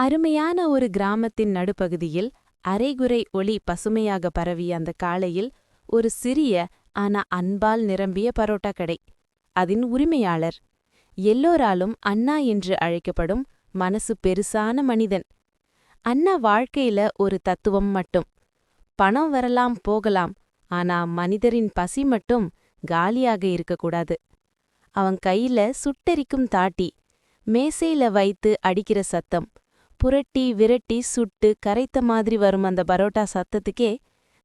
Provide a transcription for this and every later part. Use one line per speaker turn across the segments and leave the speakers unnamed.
அருமையான ஒரு கிராமத்தின் நடுப்பகுதியில் அரைகுறை ஒளி பசுமையாக பரவிய அந்த காலையில் ஒரு சிறிய ஆனா அன்பால் நிரம்பிய பரோட்டா கடை. அதன் உரிமையாளர். எல்லோராலும் அண்ணா என்று அழைக்கப்படும் மனசு பெருசான மனிதன். அண்ணா வாழ்க்கையில ஒரு தத்துவம் மட்டும். பணம் வரலாம் போகலாம் ஆனா மனிதரின் பசி மட்டும் காலியாக இருக்கக்கூடாது. அவன் கையில சுட்டெரிக்கும் தாட்டி மேசையில வைத்து அடிக்கிற சத்தம் புரட்டி விரட்டி சுட்டு கரைத்த மாதிரி வரும் அந்த பரோட்டா சத்தத்துக்கே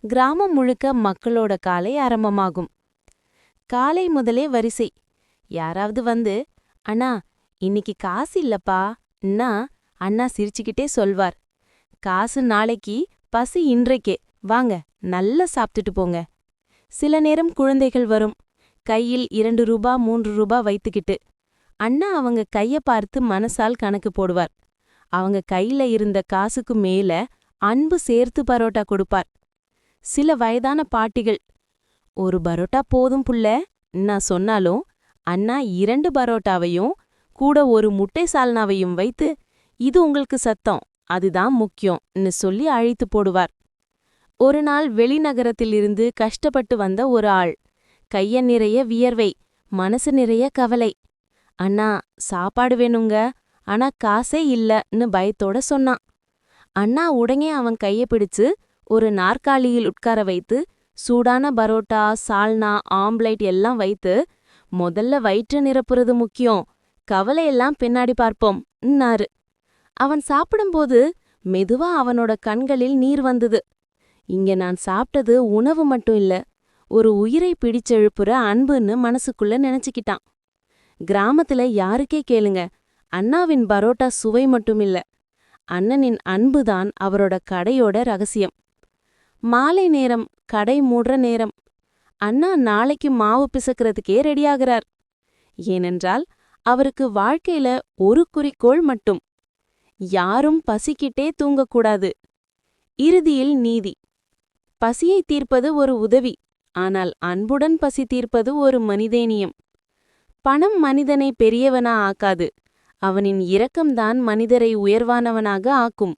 கிராமம் முழுக்க மக்களோட காலை ஆரம்பமாகும். காலை முதலே வரிசை. யாராவது வந்து அண்ணா இன்னைக்கு காசு இல்லப்பா. ன்னா அண்ணா சிரிச்சுக்கிட்டே சொல்வார். காசு நாளைக்கு பசி இன்றைக்கே. வாங்க நல்லா சாப்பிட்டுட்டு போங்க. சில நேரம் குழந்தைகள் வரும். கையில் இரண்டு ரூபா மூன்று ரூபா வைத்துக்கிட்டு. அண்ணா அவங்க கைய பார்த்து மனசால் கணக்கு போடுவார். அவங்க கையில இருந்த காசுக்கு மேல அன்பு சேர்த்து பரோட்டா கொடுப்பார். சில வயதான பாட்டிகள் ஒரு பரோட்டா போதும் புள்ள நான் சொன்னாலும் அண்ணா இரண்டு பரோட்டாவையும் கூட ஒரு முட்டை சால்னாவையும் வைத்து இது உங்களுக்கு சத்தம் அதுதான் முக்கியம்னு சொல்லி அழைத்து போடுவார். ஒரு நாள் வெளிநகரத்திலிருந்து கஷ்டப்பட்டு வந்த ஒரு ஆள் கைய நிறைய வியர்வை மனசு நிறைய கவலை அண்ணா சாப்பாடு வேணுங்க ஆனா காசே இல்லன்னு பயத்தோட சொன்னான். அண்ணா உடனே அவன் கைய பிடிச்சு ஒரு நாற்காலியில் உட்கார வைத்து சூடான பரோட்டா சால்னா ஆம்லைட் எல்லாம் வைத்து முதல்ல வயிற்று நிரப்புறது முக்கியம். கவலையெல்லாம் பின்னாடி பார்ப்போம் ன்னாரு. அவன் சாப்பிடும்போது மெதுவா அவனோட கண்களில் நீர் வந்தது. இங்க நான் சாப்பிட்டது உணவு மட்டும் இல்ல ஒரு உயிரை பிடிச்செழுப்புற அன்புன்னு மனசுக்குள்ள நினைச்சுக்கிட்டான். கிராமத்துல யாருக்கே கேளுங்க அண்ணாவின் பரோட்டா சுவை மட்டுமில்ல. அண்ணனின் அன்புதான் அவரோட கடையோட ரகசியம். மாலை நேரம் கடை மூடுற நேரம். அண்ணா நாளைக்கு மாவு பிசக்கிறதுக்கே ரெடியாகிறார். ஏனென்றால் அவருக்கு வாழ்க்கையில ஒரு குறிக்கோள் மட்டும். யாரும் பசிக்கிட்டே தூங்கக்கூடாது. இறுதியில் நீதி. பசியை தீர்ப்பது ஒரு உதவி ஆனால் அன்புடன் பசி தீர்ப்பது ஒரு மனிதேனியம். பணம் மனிதனை பெரியவனா ஆக்காது. அவனின் இரக்கம்தான் மனிதரை உயர்வானவனாக ஆக்கும்.